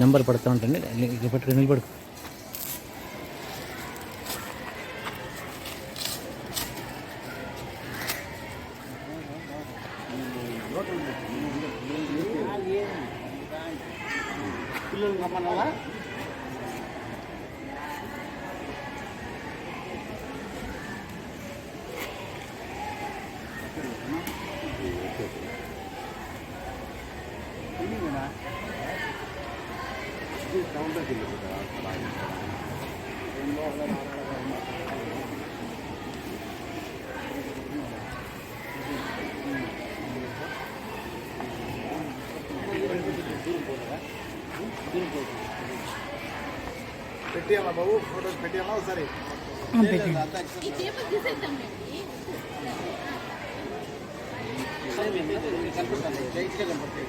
Number పడతా ఉంటుంది ఇక్కడ పెట్టుకుని నిలబడు Thank you. రమ్మన్నారా పెట్టియాలా బాబు ఫోటోస్ పెట్టియాలా ఒకసారి ఈ పేపర్ తీసేద్దాంలేండి నా టేబుల్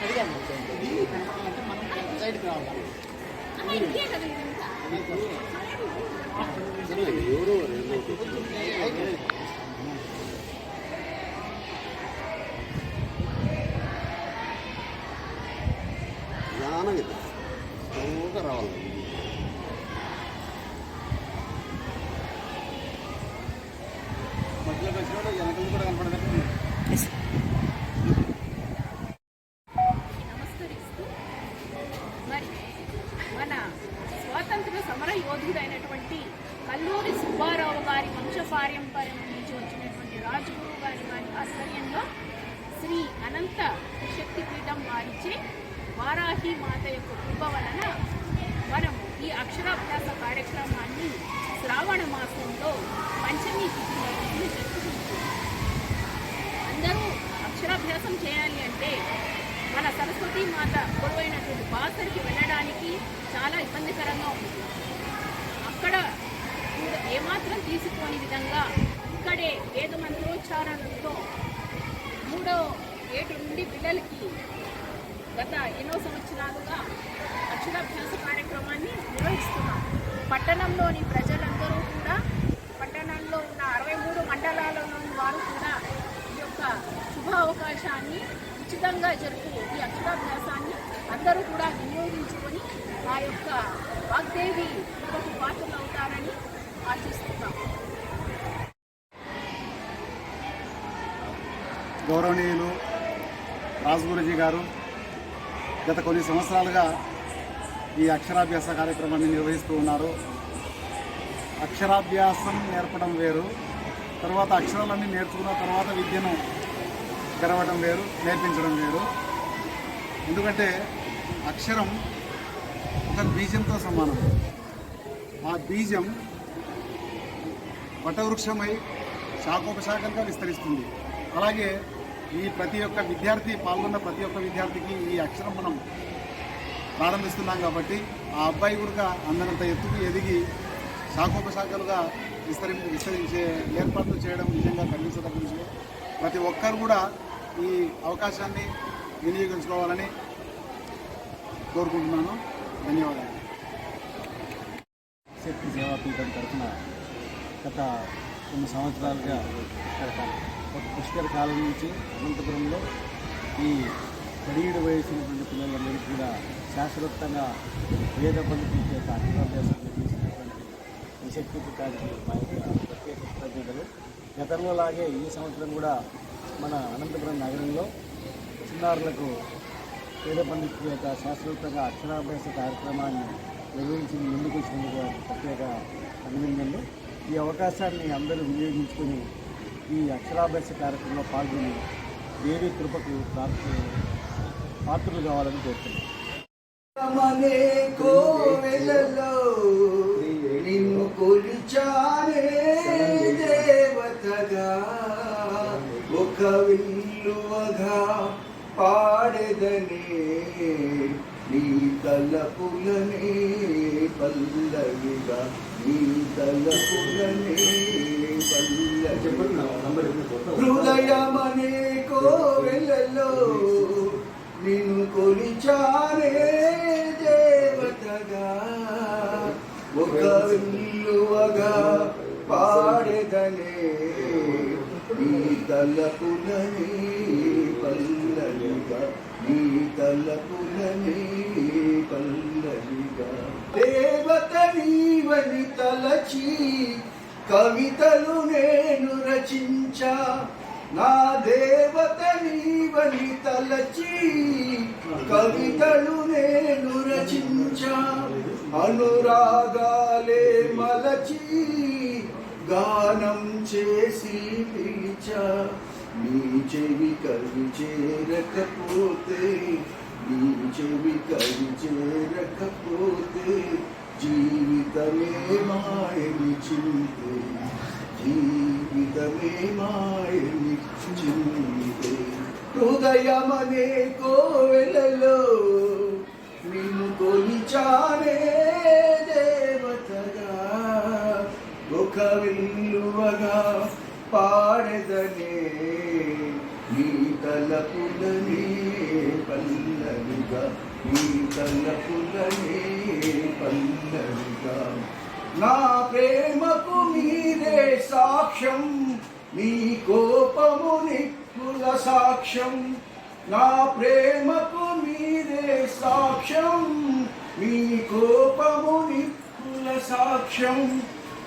వద్దులేండి పారంపర్యం నుంచి వచ్చినటువంటి రాజగురు గారి వారి ఆధ్వర్యంలో శ్రీ అనంత శక్తిపీఠం వారిచే వారాహి మాత యొక్క కృప వలన మనం ఈ అక్షరాభ్యాస కార్యక్రమాన్ని శ్రావణ మాసంలో పంచమి తిథిలో జరుపుకుంటున్నాం. అందరూ అక్షరాభ్యాసం చేయాలి అంటే మన సరస్వతి మాత కొలువైనటువంటి బాసరికి వెళ్ళడానికి చాలా ఇబ్బందికరంగా ఉంటుంది. అక్కడ ఏమాత్రం తీసుకోని విధంగా ఇక్కడే వేద మంత్రోచ్చారణతో మూడో ఏటు నుండి పిల్లలకి గత ఎన్నో సంవత్సరాలుగా అక్షరాభ్యాస కార్యక్రమాన్ని నిర్వహిస్తున్నాం. పట్టణంలోని ప్రజలందరూ కూడా పట్టణంలో ఉన్న అరవై మూడు మండలాలలోని వారు కూడా ఈ యొక్క శుభ అవకాశాన్ని ఉచితంగా జరుపు ఈ అక్షరాభ్యాసాన్ని అందరూ కూడా వినియోగించుకొని ఆ యొక్క వాగ్దేవి కృపకు గౌరవనీయులు రాజగురుజీ గారు గత కొన్ని సంవత్సరాలుగా ఈ అక్షరాభ్యాస కార్యక్రమాన్ని నిర్వహిస్తూ ఉన్నారు. అక్షరాభ్యాసం నేర్పడం వేరు తర్వాత అక్షరాలన్నీ నేర్చుకున్న తర్వాత విద్యను గెలవడం వేరు నేర్పించడం వేరు. ఎందుకంటే అక్షరం ఒక బీజంతో సమానం. ఆ బీజం వటవృక్షమై శాఖోపశాఖలుగా విస్తరిస్తుంది. అలాగే ఈ ప్రతి ఒక్క విద్యార్థి పాల్గొన్న ప్రతి ఒక్క విద్యార్థికి ఈ అక్షరం మనం ప్రారంభిస్తున్నాం కాబట్టి ఆ అబ్బాయి కూడా అందరంత ఎత్తుకు ఎదిగి శాఖోపశాఖలుగా విస్తరి విస్తరించే ఏర్పాట్లు చేయడం నిజంగా గర్వించదగ్గ విషయం ప్రతి ఒక్కరు కూడా ఈ అవకాశాన్ని వినియోగించుకోవాలని కోరుకుంటున్నాను. ధన్యవాదాలు. శక్తి సేవాపీఠం తరఫున గత కొన్ని సంవత్సరాలుగా ఒక పుష్కర కాలం నుంచి అనంతపురంలో ఈ పదిహేడు వయసున్నటువంటి పిల్లలందరికీ కూడా శాశ్వతంగా వేద పండితుల చేత అక్షరాభ్యాసం చేసినటువంటి ఈ శక్తి పీఠానికి మా యొక్క ప్రత్యేక కృతజ్ఞతలు. గతంలో లాగే ఈ సంవత్సరం కూడా మన అనంతపురం నగరంలో చిన్నారులకు పేద పండితుల యొక్క శాస్త్రోక్తంగా అక్షరాభ్యాస కార్యక్రమాన్ని నిర్వహించి ముందుకు వచ్చినందుకు ప్రత్యేక అభినందనలు. ఈ అవకాశాన్ని అందరూ వినియోగించుకొని ఈ అక్షరాభ్యాస కార్యక్రమంలో పాల్గొని దేవి కృపకు పాత్రలు కావాలని కోరుతున్నాను మనే నీ తలపులనే పల్లవిగా నీ తలపులనే పల్లవిగా. హృదయమనే కోవెలలో నిన్ను కొలిచారే దేవతగా. ఒక విల్లువగా పాడెదనే నీ తలపులని పల్లవిగా నీ తలపులనే పల్లవిగా. దేవత నీవని తలచి కవితలు నేను రచించా. నా దేవత నీవని తలచి కవితలు నేను రచించా. అనురాగాలే మలచి గానం చేసి పిలిచా నీ చెవి కవి చేరకపోతే నీ చెవి కవి చేరకపోతే జీవితమే మాయని చింతే. జీవితమే మాయని చింతే. హృదయమనే కోవెలలో నిన్ను కొలిచానే దేవతగా. ఒక విల్లువగా పాడదనే తలపులనే పల్లవిగా నీ తలపులనే పల్లవిగా నా ప్రేమకు మీరే సాక్ష్యం నీ కోపము నిప్పుల సాక్ష్యం. నా ప్రేమకు మీరే సాక్ష్యం మీ కోపము నిప్పుల సాక్ష్యం.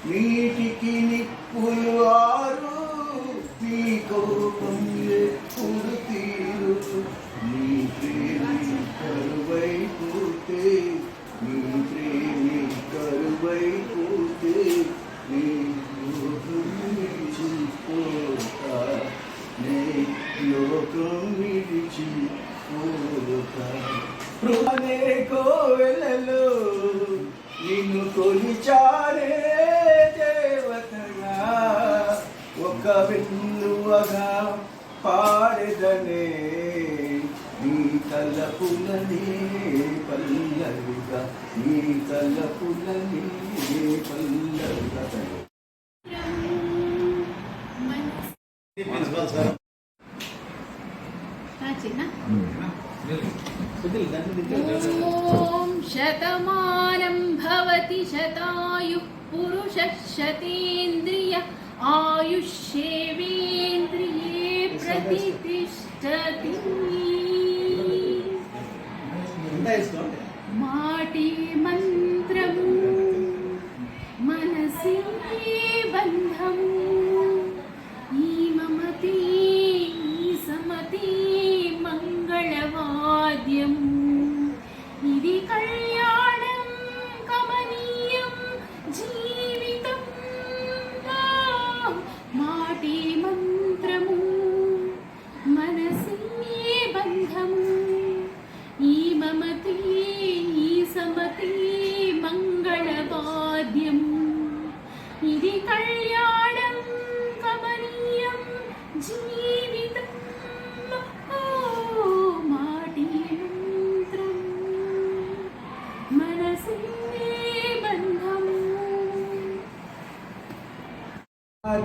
నీటికి నిప్పులు ఆరు నీ కోపం ఎప్పుడు తీరు నీ ప్రేమి నీ తలపులనే ఓం శతమానం భవతి శతాయు పురుష శతేంద్రియ ఆయుష్యేవేంద్రియే ప్రతిష్టతి మాటి మంత్రము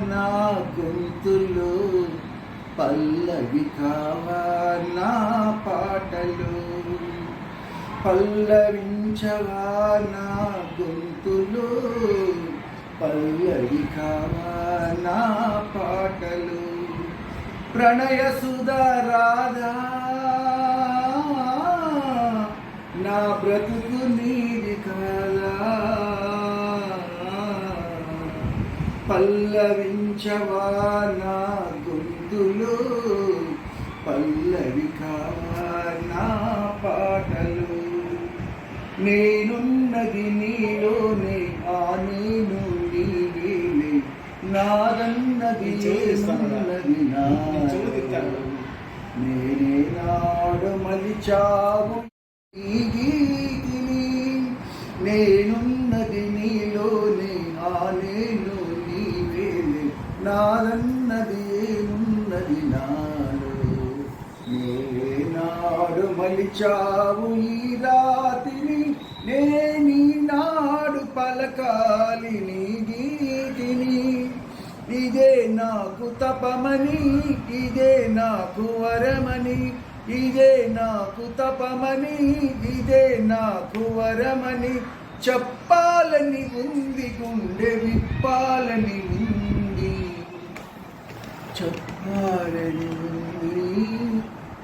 నా గొంతులు పల్లవి కావా నా పాటలు? పల్లవించవా నా గొంతులు పల్లవి కావా నా పాటలు? ప్రణయ సుధరాధా నా బ్రతుకు నీది కదా? పల్లవించవా నా గొంతులో పల్లవి నా పాటలు? నేనున్నది నీలోనే ఆ నేను నీవేనే నాదన్నది ఏనున్నది నాలో. నేనే నాడు మలిచావు పలిచావు ఈ రాతిని నేనీ నాడు పలకాలి నీ గీతిని. ఇదే నాకు తపమని ఇదే నాకు వరమని ఇదే నాకు తపమని ఇదే నాకు వరమని చెప్పాలని ఉంది గుండె విప్పాలని ఉంది. చెప్పాలని ఉంది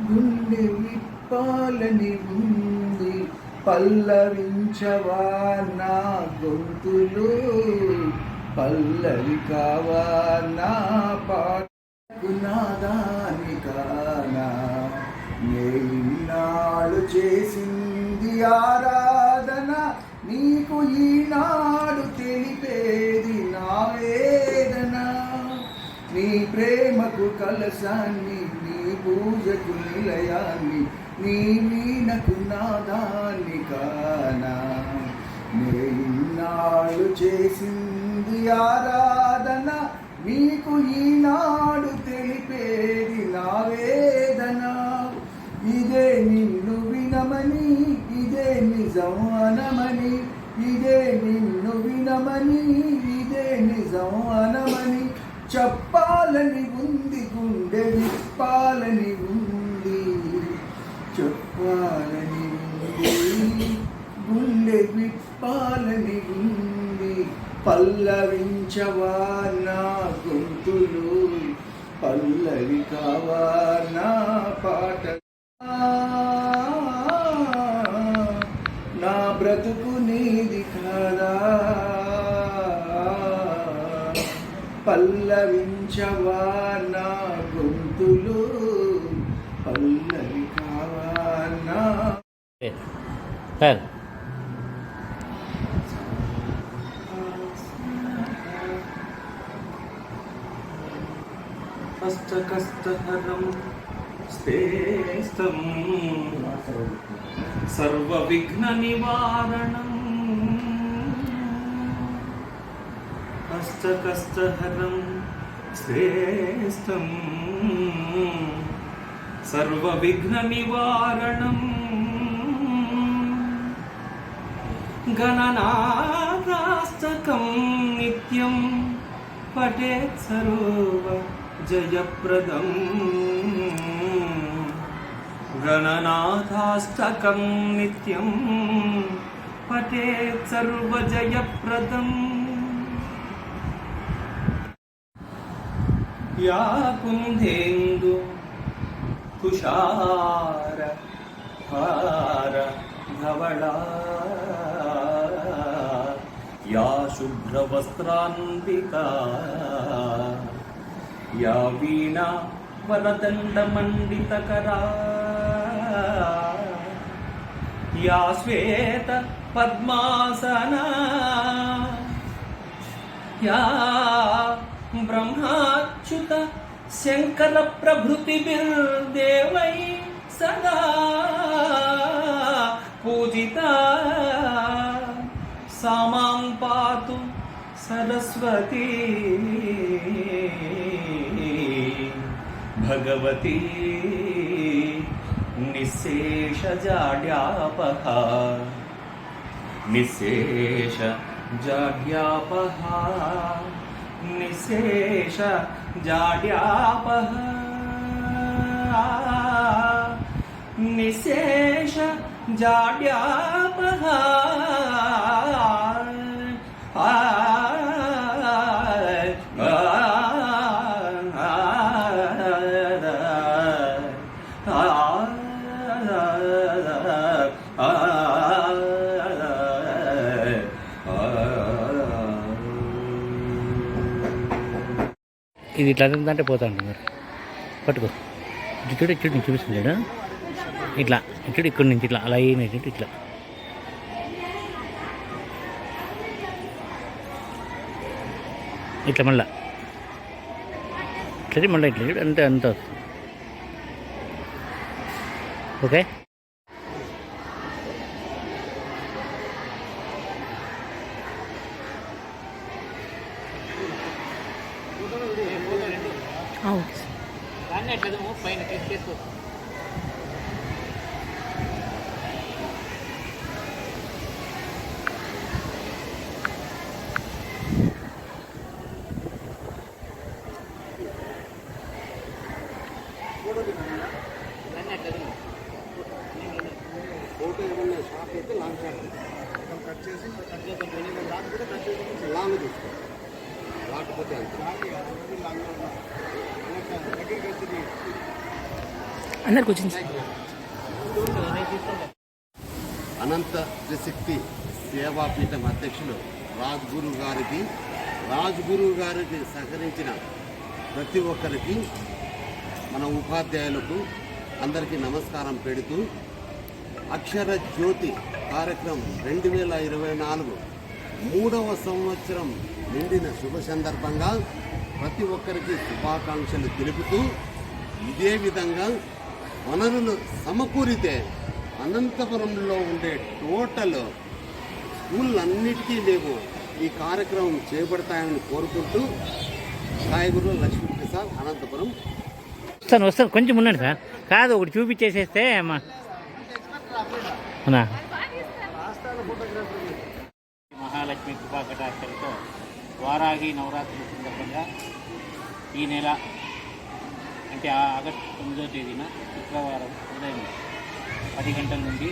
గుండె విప్ప పాలని ఉంది. పల్లవించవా నా గొంతులు? పల్లవి కావా నా పాటకు నాదాని కానా నేనాడు చేసింది ఆరాధన నీకు ఈనాడు తెలిపేది నా వేదన. నీ ప్రేమకు కలసాన్ని నీ పూజకు నిలయాన్ని నీ వీణకు నాదాన్ని కానా నేనాడు చేసింది ఆరాధన నీకు ఈనాడు తెలిపేది నా వేదన. ఇదే నిన్ను వినమని ఇదే నిజం అనమని ఇదే నిన్ను వినమని ఇదే నిజం అనమని. చెప్పాలని ఉంది గుండె విప్పాలని ఉంది పల్లవించవా నా గొంతులు పల్లవి కావా నా పాట. నా బ్రతుకు నీది కాదా? పల్లవించవా నా గొంతులు పల్లవి కావా నా సార్ శ్రేష్టం. సర్వవిఘ్న నివారణం కష్టకష్టహరం శ్రేష్టం. సర్వవిఘ్న నివారణం గణనాథాస్తకం నిత్యం పఠేత్ సర్వ జయప్రదం గణనాథాష్టకం నిత్యం పఠేత్ సర్వజయప్రదం యా కుందేందు తుషార హార ధవళా యా శుభ్రవస్త్రాన్వికా యా వీణా వరదండమండితకరా యా శ్వేత పద్మాసనా యా బ్రహ్మాచ్యుత శంకర ప్రభృతిభిర్దేవై సదా పూజిత సామాం పాతు సరస్వతీ భగవతి. నిశేషజాడ్యాపహ నిశేష జాడ్యాపహ. నిశేష జాడ్యాపహ. ఇట్లా అంటే పోతా ఉంటుంది మరి పట్టుకో. ఇటు చూడు ఇటు చూడు చూపిస్తుంది చూడు. ఇట్లా ఇటు చూడు ఇక్కడి నుంచి ఇట్లా అలా అయినట్టు ఇట్లా. ఇట్లా మళ్ళా. ఇట్లా మళ్ళీ ఇట్లా చూడు అంతే అంత వస్తుంది. ఓకే? కట్ చేసి కట్ చేసి కట్ లాంగ్ తీసుకో రాకపోతే అంత. లాంగ్ దగ్గరికి వచ్చి అందరికి వచ్చింది అనంత త్రిశక్తి సేవాపీఠం అధ్యక్షులు రాజ్గురు గారికి రాజ్గురు గారికి సహకరించిన ప్రతి ఒక్కరికి మన ఉపాధ్యాయులకు అందరికీ నమస్కారం పెడుతూ అక్షర జ్యోతి కార్యక్రమం రెండు వేల ఇరవై నాలుగు. మూడవ సంవత్సరం నిండిన శుభ సందర్భంగా ప్రతి ఒక్కరికి శుభాకాంక్షలు తెలుపుతూ ఇదే విధంగా వనరులు సమకూరితే అనంతపురంలో ఉండే టోటల్ స్కూళ్ళన్నిటికీ మేము ఈ కార్యక్రమం చేపడతాయని కోరుకుంటూ సాయిగురు లక్ష్మీప్రసాద్ అనంతపురం. వస్తాను వస్తాను కొంచెం ఉన్నాడు సార్. కాదు ఒకటి చూపించేసేస్తే అమ్మా అవునా మహాలక్ష్మి కృపాకటాక్షలతో వారాహి నవరాత్రుల సందర్భంగా ఈ నెల అంటే ఆ ఆగస్టు తొమ్మిదో తేదీన శుక్రవారం ఉదయం పది గంటల నుండి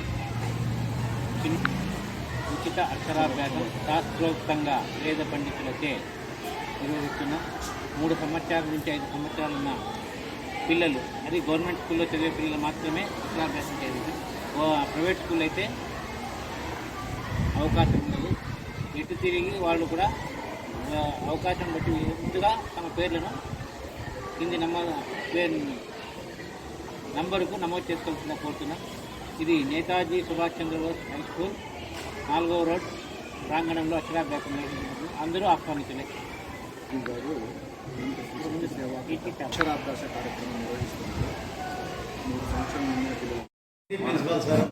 ఉచిత అక్షరాభ్యాసం శాస్త్రోక్తంగా వేద పండితులచే నిర్వహిస్తున్న మూడు సంవత్సరాల నుంచి ఐదు సంవత్సరాలు ఉన్న పిల్లలు అది గవర్నమెంట్ స్కూల్లో చదివే పిల్లలు మాత్రమే అక్షరాభ్యాసం చేయాలి ప్రైవేట్ స్కూల్ అయితే అవకాశం ఉండదు ఎటు తిరిగి వాళ్ళు కూడా అవకాశం బట్టి ముందుగా తమ పేర్లను కింది నమోదు పేరు నంబరుకు నమోదు చేసుకోవాల్సిందిగా కోరుతున్నాం. ఇది నేతాజీ సుభాష్ చంద్రబోస్ హై స్కూల్ నాలుగవ రోడ్ ప్రాంగణంలో అక్షరాభ్యాసం నిర్వహించబడుతుంది. అందరూ సేవా అక్షరాభ్యాస కార్యక్రమం నిర్వహిస్తున్నారు మూడు నిన్న పిల్లలు